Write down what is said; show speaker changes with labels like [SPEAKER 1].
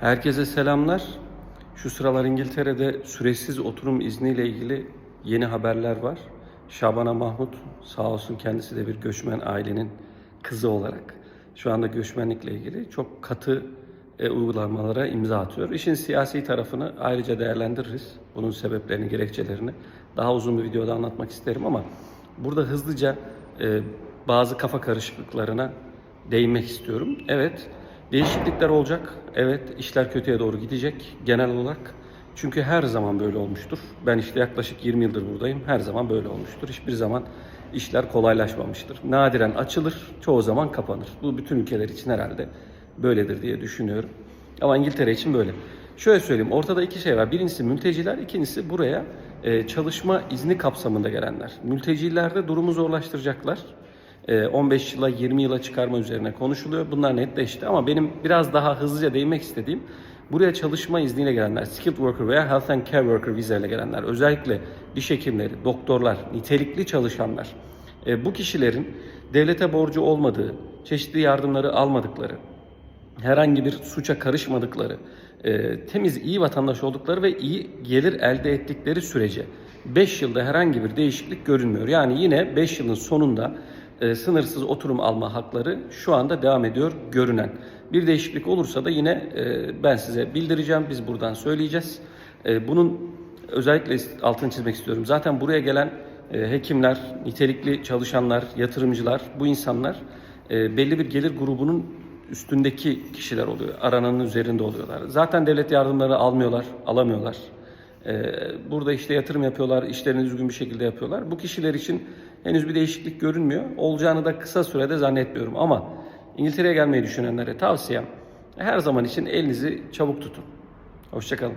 [SPEAKER 1] Herkese selamlar. Şu sıralar İngiltere'de süresiz oturum izniyle ilgili yeni haberler var. Şabana Mahmut sağ olsun kendisi de bir göçmen ailenin kızı olarak şu anda göçmenlikle ilgili çok katı e, uygulamalara imza atıyor. İşin siyasi tarafını ayrıca değerlendiririz. Bunun sebeplerini, gerekçelerini daha uzun bir videoda anlatmak isterim ama burada hızlıca e, bazı kafa karışıklıklarına değinmek istiyorum. Evet, değişiklikler olacak. Evet, işler kötüye doğru gidecek genel olarak. Çünkü her zaman böyle olmuştur. Ben işte yaklaşık 20 yıldır buradayım. Her zaman böyle olmuştur. Hiçbir zaman işler kolaylaşmamıştır. Nadiren açılır, çoğu zaman kapanır. Bu bütün ülkeler için herhalde böyledir diye düşünüyorum. Ama İngiltere için böyle. Şöyle söyleyeyim, ortada iki şey var. Birincisi mülteciler, ikincisi buraya e, çalışma izni kapsamında gelenler. Mültecilerde durumu zorlaştıracaklar. E, 15 yıla 20 yıla çıkarma üzerine konuşuluyor. Bunlar netleşti ama benim biraz daha hızlıca değinmek istediğim buraya çalışma izniyle gelenler, skilled worker veya health and care worker vizeyle gelenler, özellikle diş hekimleri, doktorlar, nitelikli çalışanlar. E, bu kişilerin devlete borcu olmadığı, çeşitli yardımları almadıkları, herhangi bir suça karışmadıkları, e, temiz, iyi vatandaş oldukları ve iyi gelir elde ettikleri sürece 5 yılda herhangi bir değişiklik görünmüyor. Yani yine 5 yılın sonunda e, sınırsız oturum alma hakları şu anda devam ediyor görünen. Bir değişiklik olursa da yine e, ben size bildireceğim, biz buradan söyleyeceğiz. E, bunun özellikle altını çizmek istiyorum. Zaten buraya gelen hekimler, nitelikli çalışanlar, yatırımcılar, bu insanlar belli bir gelir grubunun üstündeki kişiler oluyor. Arananın üzerinde oluyorlar. Zaten devlet yardımları almıyorlar, alamıyorlar. Ee, Burada işte yatırım yapıyorlar, işlerini düzgün bir şekilde yapıyorlar. Bu kişiler için henüz bir değişiklik görünmüyor. Olacağını da kısa sürede zannetmiyorum ama İngiltere'ye gelmeyi düşünenlere tavsiyem her zaman için elinizi çabuk tutun. Hoşçakalın.